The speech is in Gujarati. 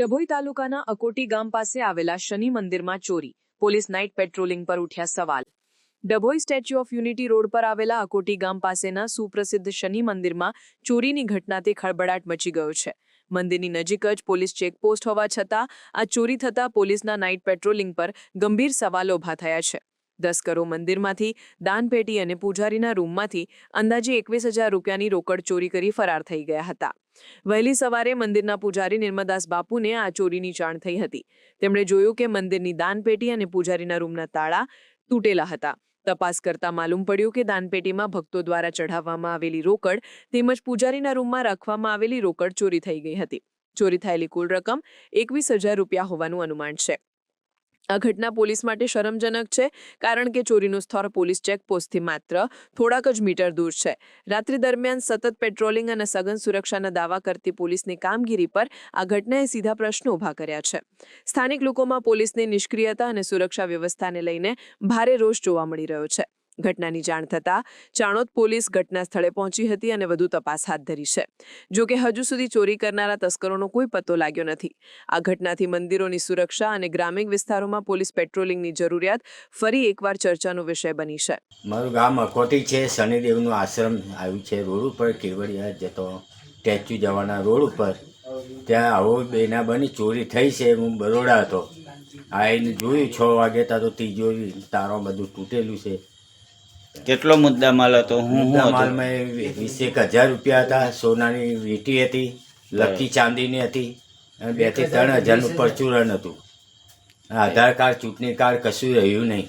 ડભોઈ તાલુકાના અકોટી ગામ પાસે આવેલા શનિ મંદિરમાં ચોરી. પોલીસ નાઇટ પેટ્રોલિંગ પર ઉઠ્યા સવાલ. Dabhoi Statue of Unity road પર આવેલા અકોટી ગામ પાસેના સુપ્રસિદ્ધ શનિ મંદિરમાં ચોરીની ઘટનાથી ખળબડાટ મચી ગયો છે. મંદિરની નજીક જ પોલીસ ચેકપોસ્ટ હોવા છતાં આ ચોરી થતાં પોલીસના નાઇટ પેટ્રોલિંગ પર ગંભીર સવાલો ઊભા થયા છે. દસકરો મંદિરમાંથી, દાનપેટી અને પૂજારીના રૂમમાંથી અંદાજે એકવીસ હજાર રૂપિયાની રોકડ ચોરી કરી ફરાર થઈ ગયા હતા. વહેલી સવારે મંદિરના પૂજારી નિર્મદાસ બાપુને આ ચોરીની જાણ થઈ હતી. તેમણે જોયું કે મંદિરની દાનપેટી અને પૂજારીના રૂમના તાળા તૂટેલા હતા. તપાસ કરતા માલુમ પડ્યું કે દાનપેટીમાં ભક્તો દ્વારા ચઢાવવામાં આવેલી રોકડ તેમજ પૂજારીના રૂમમાં રાખવામાં આવેલી રોકડ ચોરી થઈ ગઈ હતી. ચોરી થયેલી કુલ રકમ એકવીસ હજાર રૂપિયા હોવાનું અનુમાન છે. આ ઘટના પોલીસ માટે શરમજનક છે, કારણ કે ચોરીનું સ્થળ પોલીસ ચેકપોસ્ટથી માત્ર થોડાક જ મીટર દૂર છે. રાત્રિ દરમિયાન સતત પેટ્રોલિંગ અને સઘન સુરક્ષાના દાવા કરતી પોલીસની કામગીરી પર આ ઘટનાએ સીધા પ્રશ્નો ઊભા કર્યા છે. સ્થાનિક લોકોમાં પોલીસની નિષ્ક્રિયતા અને સુરક્ષા વ્યવસ્થાને લઈને ભારે રોષ જોવા મળી રહ્યો છે. ઘટનાની જાણ થતાં ચાણોદ પોલીસ ઘટના સ્થળે પહોંચી હતી અને વધુ તપાસ હાથ ધરી છે. જોકે હજુ સુધી ચોરી કરનારા તસ્કરોનો કોઈ પત્તો લાગ્યો નથી. આ ઘટનાથી મંદિરોની સુરક્ષા અને ગ્રામીણ વિસ્તારોમાં પોલીસ પેટ્રોલિંગની જરૂરિયાત ફરી એકવાર ચર્ચાનો વિષય બની છે. મારું ગામ અકોટી છે. શનિદેવનું આશ્રમ આવ્યું છે રોડ ઉપર કેવડિયા જતો સ્ટેચ્યુ જવાના રોડ ઉપર. ત્યાં આવો બેના બની ચોરી થઈ છે. હું બરોડા હતો. આવીને જોયું, છ વાગે ત્યાં તો તિજોરી તારો બધું તૂટેલું છે. કેટલો મુદ્દા માલ હતો? હું હું માલમાં વીસ એક હજાર રૂપિયા હતા સોનાની વીટી હતી લકી ચાંદીની હતી અને બેથી ત્રણ હજારનું પરચુરણ હતું. આધાર કાર્ડ ચૂંટણી કાર્ડ કશું રહ્યું નહીં.